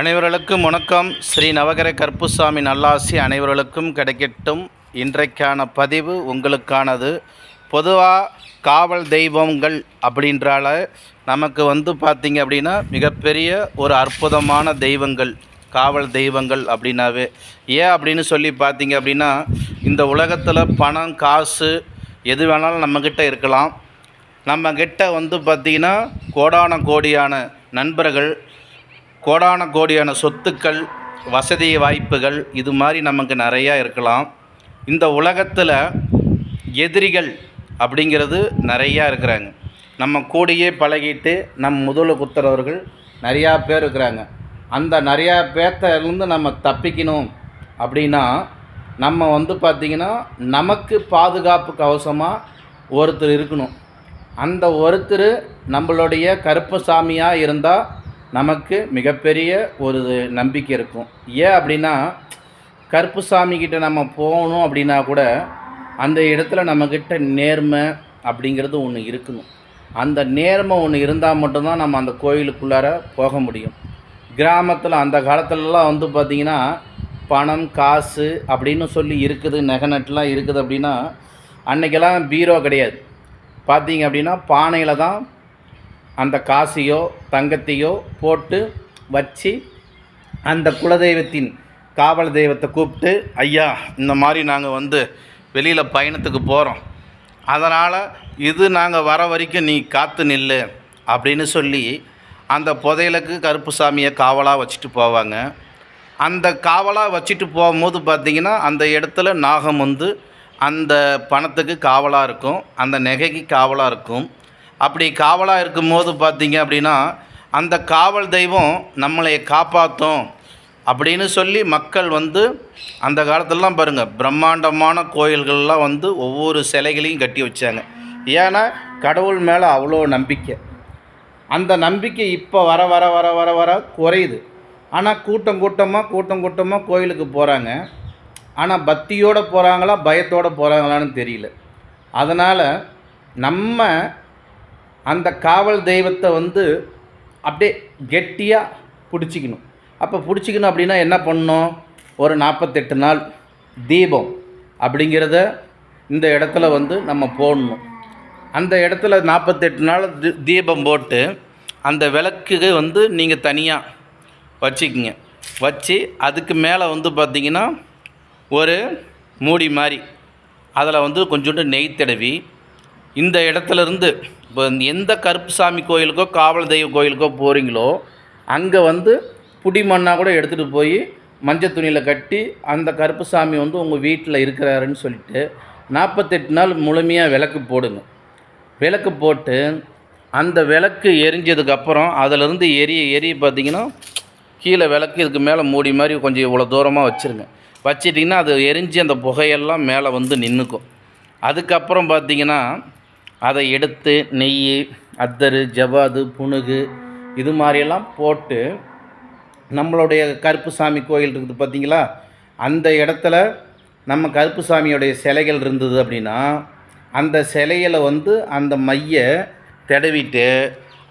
அனைவர்களுக்கும் வணக்கம். ஸ்ரீ நவகர கற்புசாமி நல்லாசி அனைவர்களுக்கும் கிடைக்கட்டும். இன்றைக்கான பதிவு உங்களுக்கானது. பொதுவாக காவல் தெய்வங்கள் அப்படின்றால நமக்கு வந்து பார்த்திங்க அப்படின்னா மிகப்பெரிய ஒரு அற்புதமான தெய்வங்கள் காவல் தெய்வங்கள் அப்படின்னாவே. ஏன் அப்படின்னு சொல்லி பார்த்தீங்க அப்படின்னா இந்த உலகத்தில் பணம் காசு எது வேணாலும் நம்மக்கிட்ட இருக்கலாம். நம்மக்கிட்ட வந்து பார்த்திங்கன்னா கோடான கோடியான நண்பர்கள் கோடான கோடியான சொத்துக்கள் வசதி வாய்ப்புகள் இது மாதிரி நமக்கு நிறையா இருக்கலாம். இந்த உலகத்தில் எதிரிகள் அப்படிங்கிறது நிறையா இருக்கிறாங்க. நம்ம கூடயே பழகிட்டு நம் முதல குத்துறவர்கள் நிறையா பேர் இருக்கிறாங்க. அந்த நிறையா பேர்த்திலேருந்து நம்ம தப்பிக்கணும் அப்படின்னா நம்ம வந்து பார்த்திங்கன்னா நமக்கு பாதுகாப்பு கவசமாக ஒருத்தர் இருக்கணும். அந்த ஒருத்தர் நம்மளுடைய கருப்பசாமியாக இருந்தால் நமக்கு மிகப்பெரிய ஒரு நம்பிக்கை இருக்கும். ஏன் அப்படின்னா கருப்பு சாமிக்கிட்ட நம்ம போகணும் அப்படின்னா கூட அந்த இடத்துல நம்மக்கிட்ட நேர்மை அப்படிங்கிறது ஒன்று இருக்கணும். அந்த நேர்மை ஒன்று இருந்தால் மட்டும்தான் நம்ம அந்த கோயிலுக்குள்ளார போக முடியும். கிராமத்தில் அந்த காலத்துலலாம் வந்து பார்த்திங்கன்னா பணம் காசு அப்படின்னு சொல்லி இருக்குது நகை நட்டுலாம் இருக்குது அப்படின்னா அன்றைக்கெல்லாம் பீரோ கிடையாது. பார்த்தீங்க அப்படின்னா பானையில் தான் அந்த காசையோ தங்கத்தையோ போட்டு வச்சு அந்த குலதெய்வத்தின் காவல் தெய்வத்தை கூப்பிட்டு ஐயா இந்த மாதிரி நாங்கள் வந்து வெளியில் பயணத்துக்கு போகிறோம் அதனால் இது நாங்கள் வர வரைக்கும் நீ காத்து நில்லு அப்படின்னு சொல்லி அந்த புதையலுக்கு கருப்புசாமியை காவலாக வச்சுட்டு போவாங்க. அந்த காவலாக வச்சுட்டு போகும்போது பார்த்திங்கன்னா அந்த இடத்துல நாகம் வந்து அந்த பணத்துக்கு காவலாக இருக்கும். அந்த நகைக்கு காவலாக இருக்கும். அப்படி காவலாக இருக்கும்போது பார்த்திங்க அப்படின்னா அந்த காவல் தெய்வம் நம்மளை காப்பாற்றும் அப்படின்னு சொல்லி மக்கள் வந்து அந்த காலத்துலலாம் பாருங்கள் பிரம்மாண்டமான கோயில்கள்லாம் வந்து ஒவ்வொரு சிலைகளையும் கட்டி வச்சாங்க. ஏன்னா கடவுள் மேலே அவ்வளோ நம்பிக்கை. அந்த நம்பிக்கை இப்போ வர வர வர வர வர குறையுது. ஆனால் கூட்டம் கூட்டமாக கூட்டம் கூட்டமாக கோயிலுக்கு போகிறாங்க ஆனால் பக்தியோடு போகிறாங்களா பயத்தோடு போகிறாங்களான்னு தெரியல. அதனால் நம்ம அந்த காவல் தெய்வத்தை வந்து அப்படியே கெட்டியாக பிடிச்சிக்கணும். அப்போ பிடிச்சிக்கணும் அப்படின்னா என்ன பண்ணணும்? ஒரு நாற்பத்தெட்டு நாள் தீபம் அப்படிங்கிறத இந்த இடத்துல வந்து நம்ம போடணும். அந்த இடத்துல நாற்பத்தெட்டு நாள் தி- தீபம் போட்டு அந்த விளக்கு வந்து நீங்கள் தனியாக வச்சுக்கிங்க. வச்சு அதுக்கு மேலே வந்து பார்த்திங்கன்னா ஒரு மூடி மாதிரி அதில் வந்து கொஞ்சோண்டு நெய் தடவி இந்த இடத்துல இருந்து இப்போ எந்த கருப்புசாமி கோயிலுக்கோ காவல் தெய்வ கோயிலுக்கோ போகிறீங்களோ அங்கே வந்து புடி மண்ணாக கூட எடுத்துகிட்டு போய் மஞ்சள் துணியில் கட்டி அந்த கருப்புசாமி வந்து உங்கள் வீட்டில் இருக்கிறாருன்னு சொல்லிட்டு நாற்பத்தெட்டு நாள் முழுமையாக விளக்கு போடுங்க. விளக்கு போட்டு அந்த விளக்கு எரிஞ்சதுக்கப்புறம் அதிலிருந்து எரிய எரிய பார்த்தீங்கன்னா கீழே விளக்கு இதுக்கு மேலே மூடி மாதிரி கொஞ்சம் இவ்வளோ தூரமாக வச்சுருங்க. வச்சிட்டிங்கன்னா அது எரிஞ்சு அந்த புகையெல்லாம் மேலே வந்து நின்றுக்கும் அதுக்கப்புறம் பார்த்திங்கன்னா அதை எடுத்து நெய் அத்தரு ஜவாது புணுகு இது மாதிரியெல்லாம் போட்டு நம்மளுடைய கருப்புசாமி கோயில் இருக்குது பார்த்தீங்களா? அந்த இடத்துல நம்ம கருப்புசாமியோடைய சிலைகள் இருந்தது அப்படின்னா அந்த சிலையில் வந்து அந்த மைய தடவிட்டு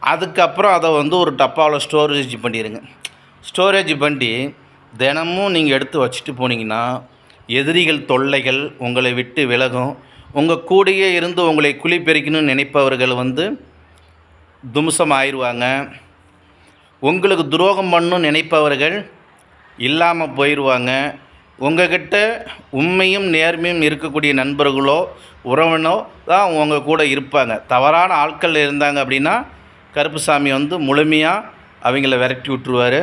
அதுக்கப்புறம் அதை வந்து ஒரு டப்பாவில் ஸ்டோரேஜ் பண்ணிடுங்க ஸ்டோரேஜ் பண்ணி தினமும் நீங்கள் எடுத்து வச்சுட்டு போனீங்கன்னா எதிரிகள் தொல்லைகள் உங்களை விட்டு விலகும். உங்கள் கூடயே இருந்து உங்களை குழிப்பெருக்கணும்னு நினைப்பவர்கள் வந்து தும்சம் ஆயிடுவாங்க உங்களுக்கு துரோகம் பண்ணணும்னு நினைப்பவர்கள் இல்லாமல் போயிடுவாங்க உங்ககிட்ட உண்மையும் நேர்மையும் இருக்கக்கூடிய நண்பர்களோ உறவினோ தான் உங்கள் கூட இருப்பாங்க. தவறான ஆட்கள் இருந்தாங்க அப்படின்னா கருப்புசாமி வந்து முழுமையாக அவங்கள விரட்டி விட்டுருவார்.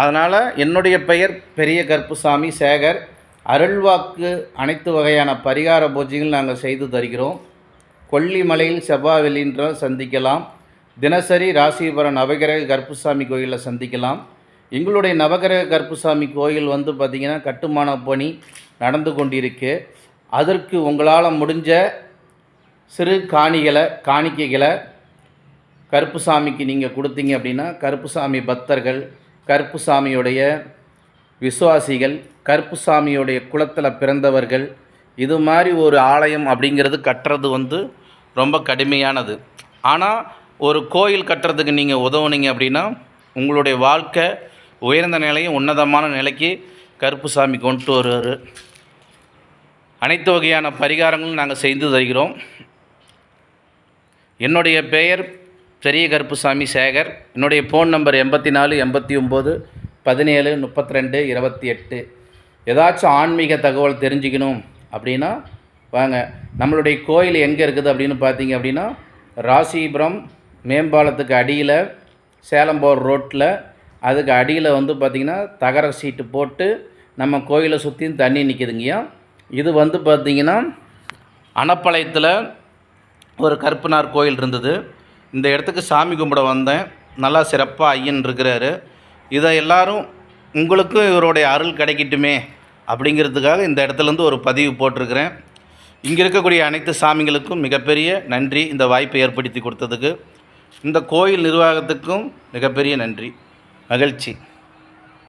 அதனால் என்னுடைய பெயர் பெரிய கருப்புசாமி சேகர். அருள்வாக்கு அனைத்து வகையான பரிகார பூஜைகள் நாங்கள் செய்து தருகிறோம். கொல்லிமலையில் செவ்வாவெளின்ற சந்திக்கலாம். தினசரி ராசிபுரம் நவகிரக கருப்புசாமி கோயிலில் சந்திக்கலாம். எங்களுடைய நவகிரக கருப்புசாமி கோயில் வந்து பார்த்திங்கன்னா கட்டுமான பணி நடந்து கொண்டிருக்கு. அதற்கு உங்களால் முடிஞ்ச சிறு காணிகளை காணிக்கைகளை கருப்புசாமிக்கு நீங்கள் கொடுத்தீங்க அப்படின்னா கருப்புசாமி பக்தர்கள் கருப்புசாமியுடைய விசுவாசிகள் கருப்புசாமியுடைய குலத்தில் பிறந்தவர்கள் இது மாதிரி ஒரு ஆலயம் அப்படிங்கிறது கட்டுறது வந்து ரொம்ப கடுமையானது. ஆனால் ஒரு கோயில் கட்டுறதுக்கு நீங்கள் உதவுனீங்க அப்படின்னா உங்களுடைய வாழ்க்கை உயர்ந்த நிலையும் உன்னதமான நிலைக்கு கருப்புசாமி கொண்டு வருவார். அனைத்து வகையான பரிகாரங்களும் நாங்கள் செய்து தருகிறோம். என்னுடைய பெயர் பெரிய கருப்புசாமி சேகர். என்னுடைய ஃபோன் நம்பர் எண்பத்தி நாலு எண்பத்தி ஒம்பது பதினேழு முப்பத்தி ரெண்டு இருபத்தி எட்டு. ஏதாச்சும் ஆன்மீக தகவல் தெரிஞ்சுக்கணும் அப்படின்னா வாங்க. நம்மளுடைய கோயில் எங்கே இருக்குது அப்படின்னு பார்த்தீங்க அப்படின்னா ராசிபுரம் மேம்பாலத்துக்கு அடியில் சேலம் போர் ரோட்டில் அதுக்கு அடியில் வந்து பார்த்திங்கன்னா தகர சீட்டு போட்டு நம்ம கோயிலை சுற்றியும் தண்ணி நிற்கிதுங்கய்யா இது வந்து பார்த்திங்கன்னா அனப்பாளையத்தில் ஒரு கருப்பனார் கோயில் இருந்தது. இந்த இடத்துக்கு சாமி கும்பிட வந்தேன். நல்லா சிறப்பாக ஐயன் இருக்கிறாரு. இதை எல்லாரும் உங்களுக்கும் இவருடைய அருள் கிடைக்கட்டுமே அப்படிங்கிறதுக்காக இந்த இடத்துலேருந்து ஒரு பதிவு போட்டிருக்கிறேன். இங்கே இருக்கக்கூடிய அனைத்து சாமிகளுக்கும் மிகப்பெரிய நன்றி இந்த வாய்ப்பை ஏற்படுத்தி கொடுத்ததுக்கு. இந்த கோயில் நிர்வாகத்துக்கும் மிகப்பெரிய நன்றி. மகிழ்ச்சி.